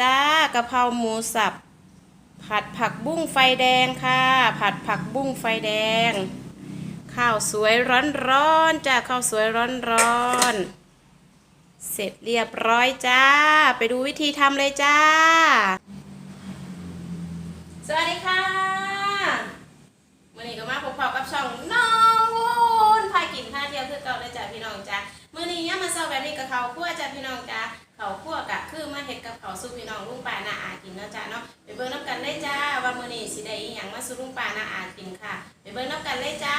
จ้ากะเพราหมูสับ ผัดผักบุ้งไฟแดงค่ะ ผัดผักบุ้งไฟแดง ข้าวสวยร้อนๆจ้าข้าวสวยร้อนๆเสร็จเรียบร้อยจ้า ไปดูวิธีทำเลยจ้า สวัสดีค่ะมื่อนี้ก็มาพบกับช่องน้องวูนพากินพาเที่ยวคือเก่าเลยจ้าพี่น้องจ้า มื่อนี้ยามาเช้าแบบนี้กับเขาคั่วจ้าพี่น้องจ้าเขาคั่วกะคือมาเห็ดกับเขาสู้พี่น้องลุงป่านาอากินเนาะจ้าเนาะไปเบิ่งน้ำกันเลยจ้าว่ามื่อนี้สิได้อีหยังมาสู้ลุงป่านาอากินค่ะ ไปเบิ่งน้ำกันเลยจ้จ้า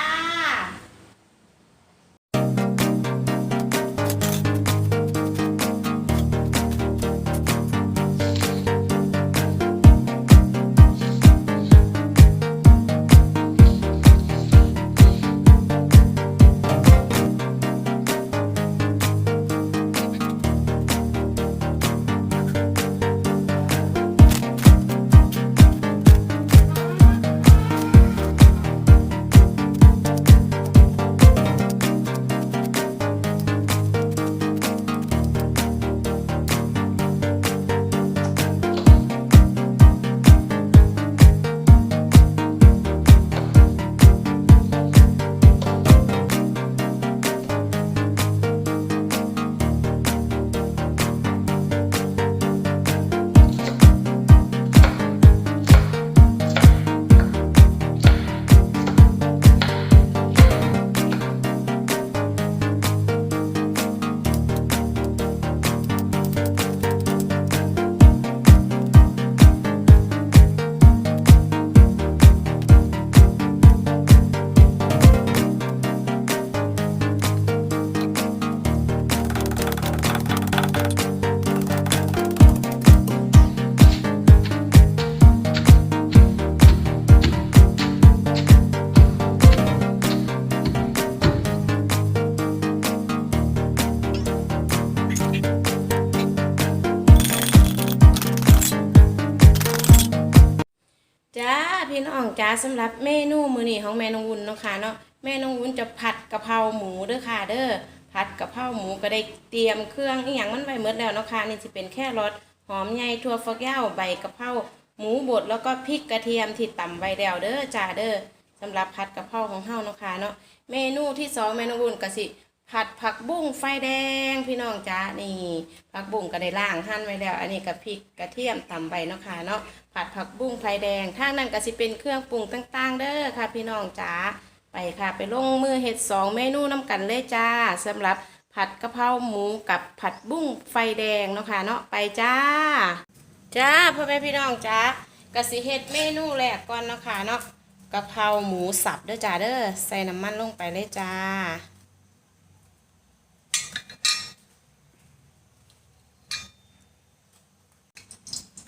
จ้าสำหรับเมนูมื้อนี้ของแม่น้องวุ้นเนาะค่ะเนาะแม่น้องวุ้นจะผัดกะเพราหมูเด้อค่ะเด้อผัดกะเพราหมูก็ได้เตรียมเครื่องอีหยังมันไว้หมดแล้วเนาะค่ะนี่สิเป็นแค่รสหอมใหญ่ถั่วฝักยาวใบกะเพราหมูบดแล้วก็พริกกระเทียมที่ตำไว้แล้วเด้อจ้าเด้อสำหรับผัดกะเพราของเฮาเนาะค่ะเนาะเมนูที่สองแม่น้องวุ้นก็สิ ผัดผักบุ้งไฟแดงพี่น้องจ้านี่ผักบุ้งก็ได้ล่างหั่นไว้แล้ว อันนี้กับพริกกระเทียมตำไว้เนาะค่ะเนาะผัดผักบุ้งไฟแดงทางนั้นก็สิเป็นเครื่องปรุงต่างๆ เด้อค่ะ พี่น้องจ้าไปค่ะ ไปลงมือเฮ็ดสองเมนูน้ำกันเลยจ้าสำหรับผัดกะเพราหมูกับผัดบุ้งไฟแดงเนาะค่ะเนาะไปจ้า จ้าพ่อแม่พี่น้องจ้ากสิเฮ็ดเมนูแรกก่อนเนาะค่ะเนาะกะเพราหมูสับเด้อจ้าเด้อใส่น้ำมันลงไปเลยจ้า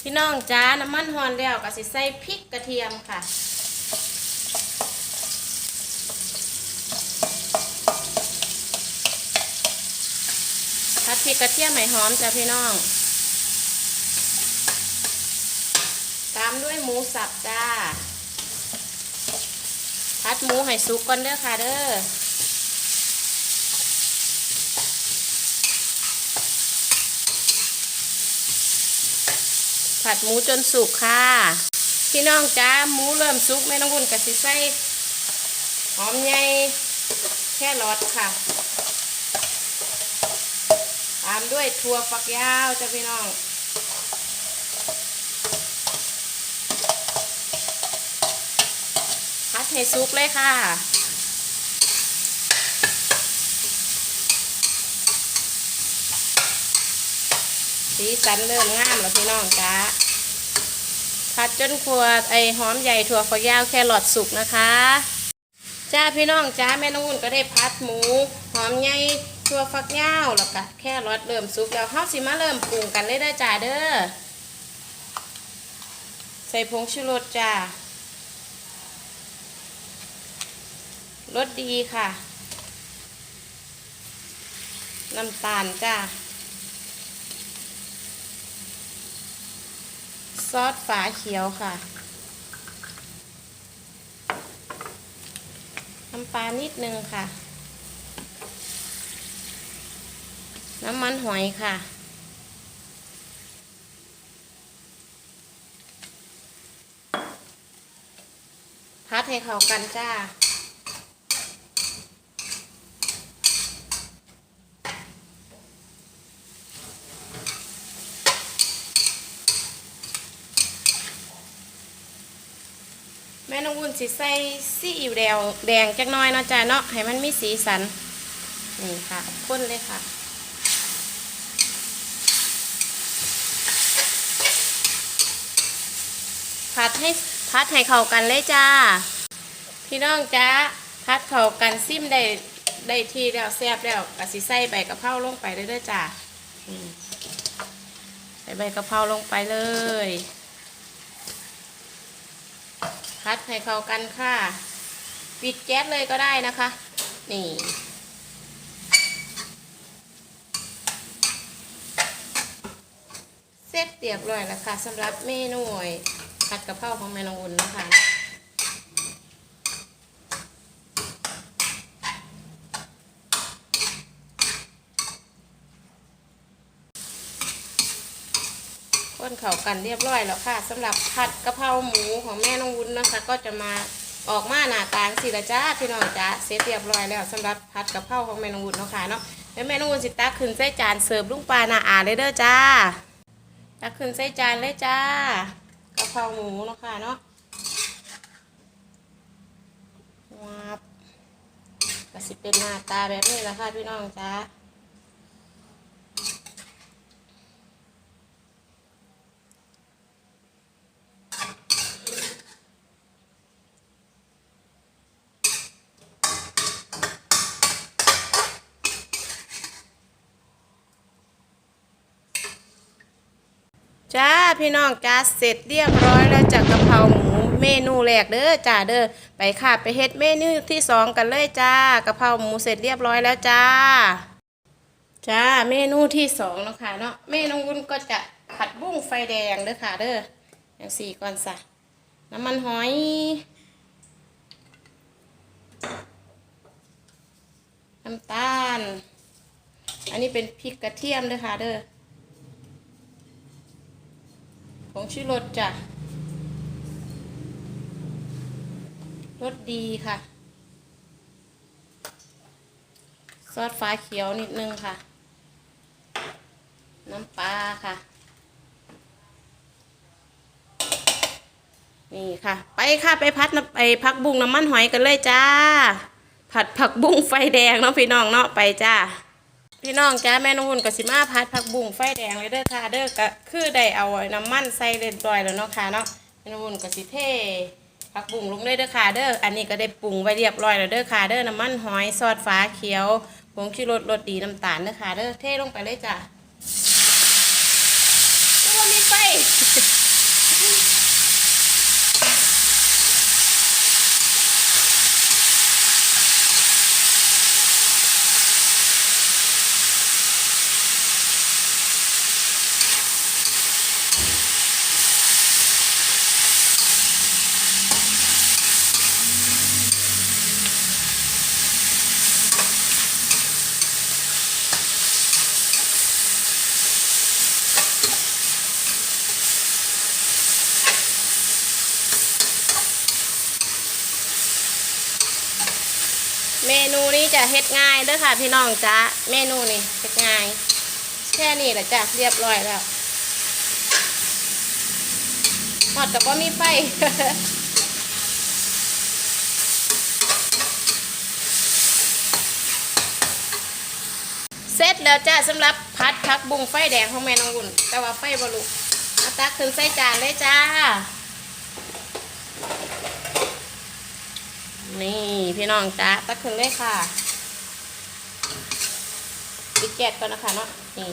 พี่น้องจ้าน้ำมันหอนแล้วก็สิใส่พริกกระเทียมค่ะผัดพริกกระเทียมให้หอมจ้ะพี่น้อง ตามด้วยหมูสับจ้าผัดหมูให้สุกก่อนเด้อค่ะเด้อ ผัดหมูจนสุกค่ะ พี่น้องจ้าหมูเริ่มสุกแม่น้องวุ่นกับสิใส่หอมใหญ่แค่รอดค่ะ ตามด้วยถั่วฝักยาวจ้ะพี่น้องผัดให้สุกเลยค่ะ สีสันเริ่มงามแล้วพี่น้องจ้าผัดจนครัวไอหอมใหญ่ถั่วฝักยาวแครอทสุกนะคะ จ้าพี่น้องจ้าแม่น้องอุ่นก็ได้พัดหมู หอมใหญ่ถั่วฝักยาวแล้วก็แครอทเริ่มสุกแล้วเฮาสิมาเริ่มปรุงกันเลยเด้อจ้าเด้อใส่ผงชูรสจ้ารสดีค่ะ น้ำตาลจ้า ซอสฝาเขียวค่ะ น้ำปลานิดนึงค่ะ น้ำมันหอยค่ะ พัดให้เข้ากันจ้า สิใส่ซีอิ๊วแดงแดงจักหน้อยเนาะจ้าเนาะให้มันมีสีสัน นี่ค่ะข้นเลยค่ะผัดให้พัดให้เข้ากันเลยจ้า พี่น้องจ้าพัดเข้ากันซิมได้ได้ที่แล้วแซ่บแล้วก็สิใส่ใบกะเพราลงไปเด้อๆจ้าใส่ใบกะเพราลงไปเลย พัดให้เข้ากันค่ะปิดแก๊สเลยก็ได้นะคะ นี่เสร็จเรียบร้อยแล้วค่ะสำหรับเมนูผัดกะเพราของแม่นองอุ่นนะคะ ก้นเข่ากันเรียบร้อยแล้วค่ะสำหรับผัดกะเพราหมูของแม่น้องวุ้นนะคะ ก็จะมาออกมาหน้าตาสิละจ้าพี่น้องจ้าเสร็จเรียบร้อยแล้วสำหรับผัดกะเพราของแม่น้องวุ้นเนาะค่ะเนาะแล้วแม่น้องวุ้นสิตักขึ้นใส่จานเสิร์ฟลุงปลาหน้าอาเลยเด้อจ้าตักขึ้นใส่จานเลยจ้ากะเพราหมูเนาะค่ะเนาะวับก็สิเป็นหน้าตาแบบนี้แหละค่ะพี่น้องจ้า จ้าพี่น้องจ้าเสร็จเรียบร้อยแล้วจากกะเพราหมูเมนูแรกเด้อจ้าเด้อไปค่ะไปเฮ็ดเมนูที่สองกันเลยจ้ากะเพราหมูเสร็จเรียบร้อยแล้วจ้าจ้าเมนูที่สองนะค่ะเนาะเมนูวุ้นก็จะผัดบุ้งไฟแดงเด้อค่ะเด้ออย่างสี่ก่อนสะน้ำมันหอยน้ำตาล อันนี้เป็นพริกกระเทียมเด้อค่ะเด้อ ผงชูรสจ้ะรสดีค่ะ ซอสฟ้าเขียวนิดนึงค่ะ น้ำปลาค่ะ นี่ค่ะ ไปค่ะไปพัดน้ำไปพักบุ้งน้ำมันหอยกันเลยจ้า ผัดผักบุ้งไฟแดงเนาะพี่น้องเนาะไปจ้า พี่น้องจ้าแม่น้องวุ่นกับสิมาพัดผักบุ้งไฟแดงเลยเด้อค่ะเด้อก็คือได้เอาน้ำมันใส่เรียบร้อยแล้วเนาะค่ะเนาะแม่น้องวุ่นกับสิเทผักบุ้งลงเลยเด้อค่ะเด้ออันนี้ก็ได้ปรุงไว้เรียบร้อยแล้วเด้อค่ะเด้อน้ำมันหอยซอสฟ้าเขียวผงชูรสรสดีน้ำตาลเด้อค่ะเด้อเทลงไปเลยจ้ะตัวมีไฟ เมนูนี้จะเฮ็ดง่ายเด้อค่ะพี่น้องจ้าเมนูนี้เฮ็ดง่าย แค่นี้แหละจ้ะเรียบร้อยแล้วหอดกับว่ามีไฟเสร็จแล้วจ้าสำหรับพัดผักบุ้งไฟแดงของแม่น้องวุ่น แต่ว่าไฟบลุเอาตักขึ้นใส่จานเลยจ้า นี่พี่น้องจ้าตักขึ้นเลยค่ะปิดแก๊สก่อนนะคะเนาะนี่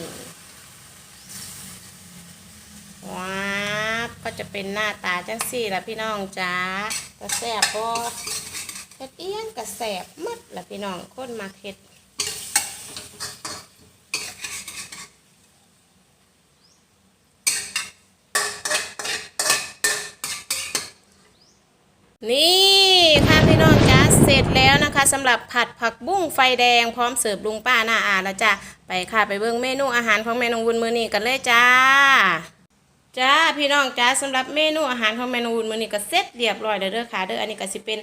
ว้าบก็จะเป็นหน้าตาจังสี่ละพี่น้องจ้ากระแสบบ่เฮ็ดเอี้ยงกระแสบหมดละพี่น้องคนมาเฮ็ดนี่ค่ะพี่น้องจ้าเส ร็จแล้วนะคะสำหรับผัดผักบุ้งไฟแดงพร้อมเสิร์ฟลุงป้าหน้าอาแล้วจ้าไปค่ะไปเบิ่งเมนูอาหารของแม่นงวุ้นมือนี้กันเลยจ้าจ้าพี่น้องจ้าสำหรับเมนูอาหารของเมนูอุ่นมือนี้ก็เสร็จเรียบร้อยเด้อค่ะเด้ออันนี้ก็สิเป็น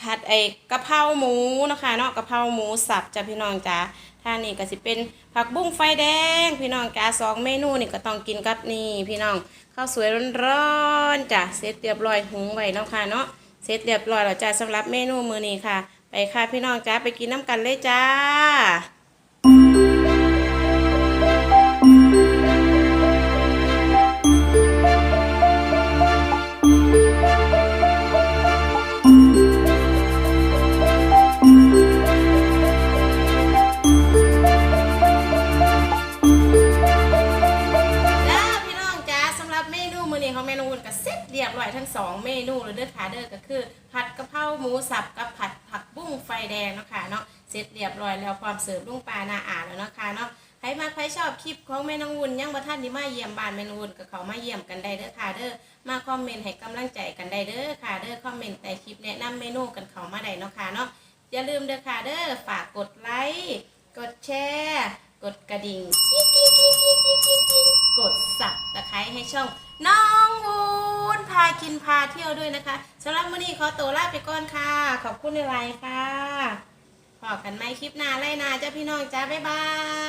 ผัดไอ้กะเพราหมูนะคะเนาะกะเพราหมูสับจ้าพี่น้องจ้าท่านี่ก็สิเป็นผักบุ้งไฟแดง พี่น้องจ้าสองเมนูนี่ก็ต้องกินกับนี่พี่น้องข้าวสวยร้อนๆจ้าเสร็จเรียบร้อยหุงไว้เนาะค่ะเนาะ เสร็จเรียบร้อยแล้วจ้าสำหรับเมนูมื้อนี้ค่ะ ไปค่ะพี่น้องจ้าไปกินน้ำกันเลยจ้า เมนูเลยเด้อค่ะเด้อก็คือ ผัดกะเพราหมูสับกับผัดผักบุ้งไฟแดงเนาะค่ะเนาะเสร็จเรียบร้อยแล้วพร้อมเสิร์ฟลุงปลาหน้าอ่านแล้วเนาะค่ะเนาะใครมาใครชอบคลิปของแม่น้องวุ่นยังบ่ทันได้มาเยี่ยมบ้านแม่น้องวุ่นก็เขามาเยี่ยมกันได้เด้อค่ะเด้อมาคอมเมนต์ให้กำลังใจกันได้เด้อค่ะเด้อคอมเมนต์ใต้คลิปแนะนำเมนูกันเขามาได้เนาะค่ะเนาะอย่าลืมเด้อค่ะเด้อฝากกดไลค์กดแชร์ กดกระดิ่งกิ๊งกิ๊งกิ๊งกิ๊งกิ๊งกิ๊งกิ๊งกดสับตะไคร้ให้ช่อง น้องวูนพากินพาเที่ยวด้วยนะคะสำหรับวันนี้ขอตัวลาไปก่อนค่ะ ขอบคุณในไลน์ค่ะพอกันไหมคลิปหน้าไล่นาจ้าพี่น้องจ้าบ๊ายบาย